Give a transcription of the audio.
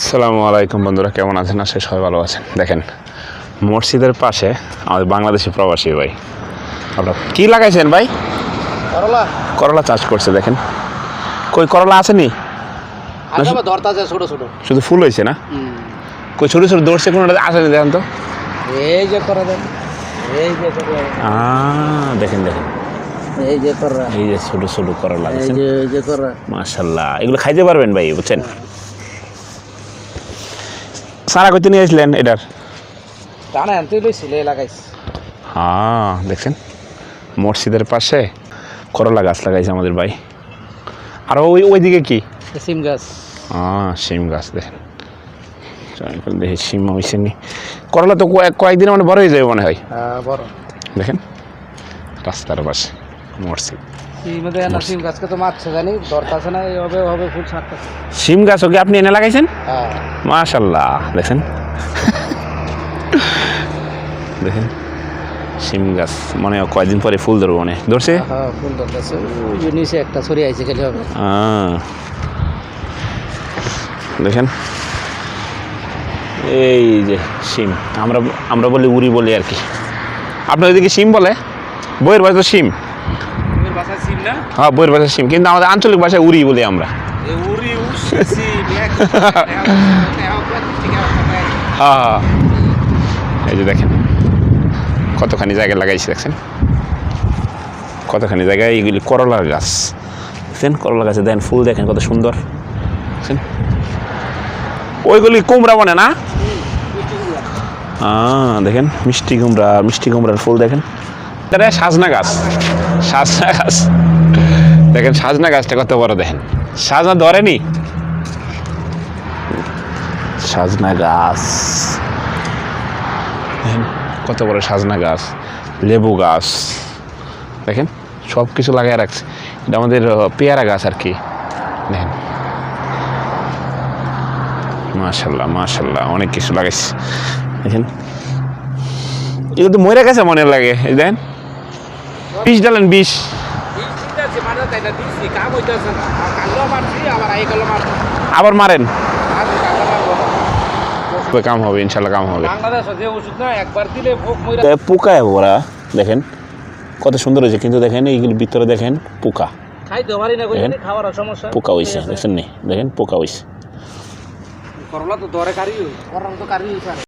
আসসালামু আলাইকুম বন্ধুরা কেমন আছেন? আশা সবাই ভালো আছেন। দেখেন মসজিদের পাশে আমাদের বাংলাদেশি প্রবাসী ভাই। আপনার কি লাগাইছেন ভাই? করলা। করলা চাষ করছে দেখেন। কই করলা আসেনি ছোট ছোট। শুধু ফুল হয়েছে না? কই ছোটো ছোটো দৌড়ছে কোনোটা? আসেনি দেখেন তো। এই যে করা দেখেন দেখেন। এই যে করা এই যে ছোটো ছোটো করলা মাশাল্লাহ এগুলো খাইতে পারবেন ভাই বুঝছেন? সারা কইতে নিয়ে আসলেন এটার? টানা লইছিলে লাগাইছ। হ্যাঁ দেখছেন? মসজিদের পাশে করলা গাছ লাগাইছে আমাদের ভাই। আর ওই ওইদিকে কি? সিম গাছ। হ্যাঁ শিম গাছ দেখেন। দেখি শিম হয়েছে নি। করলা তো কয়েক কয়েকদিন মানে বড় হয়ে যাবে মনে হয়। হ্যাঁ বড়। দেখেন? রাস্তার পাশে মসজিদ। সিম গাছকে তো মারছে জানি না এই হবে হবে ফুল ছাড়তেছে। শিম গাছ ওকে আপনি এনে লাগাইছেন? হ্যাঁ। মাশাল্লাহ দেখেন। দেখেন শিম গাছ মনে হয় কয়দিন পরে ফুল ধরবো মনে হয়। ধরছে? হ্যাঁ ফুল ধরতেছে। ওই যে নিচে একটা আইছে খেলে হবে। দেখেন এই যে শিম আমরা আমরা বলি উড়ি বলি আর কি। আপনার ওইদিকে সিম বলে? বইয়ের ভাষা তো সিম। হ্যাঁ বইয়ের ভাষা শিম কিন্তু আমাদের আঞ্চলিক ভাষায় উড়ি বলি আমরা। হ্যাঁ হ্যাঁ এই যে দেখেন কতখানি জায়গায় লাগাইছি দেখছেন? কতখানি জায়গায় এইগুলি করলার গাছ। দেখছেন করলা গাছে দেন ফুল দেখেন কত সুন্দর। দেখছেন? ওইগুলি কুমড়া বনে না? আহ, দেখেন মিষ্টি কুমড়া মিষ্টি কুমড়ার ফুল দেখেন। এটা সাজনা গাছ। সাজনা গাছ। দেখেন সাজনা গাছটা কত বড় দেখেন। সাজনা ধরেনি? সাজনা গাছ। কত বড় সাজনা গাছ, লেবু গাছ। দেখেন সব কিছু লাগাই রাখছে। এটা আমাদের পেয়ারা গাছ আর কি। দেখেন। মাশাল্লাহ মাশাল্লাহ, অনেক কিছু লাগাইছে। দেখেন। এগুলো তো মরে গেছে মনে লাগে। দেখেন। বিষ ডালেন বিষ আবার মারেন। কাম হবে ইনশাল্লাহ কাম হবে। পোকায় ওরা দেখেন। কত সুন্দর হয়েছে কিন্তু দেখেন এইগুলির ভিতরে দেখেন পোকা। দেখেন। পোকা হয়েছে দেখছেন নি? দেখেন পোকা হয়েছে করলা তো দরে কারি করলা তো কারি হইছে।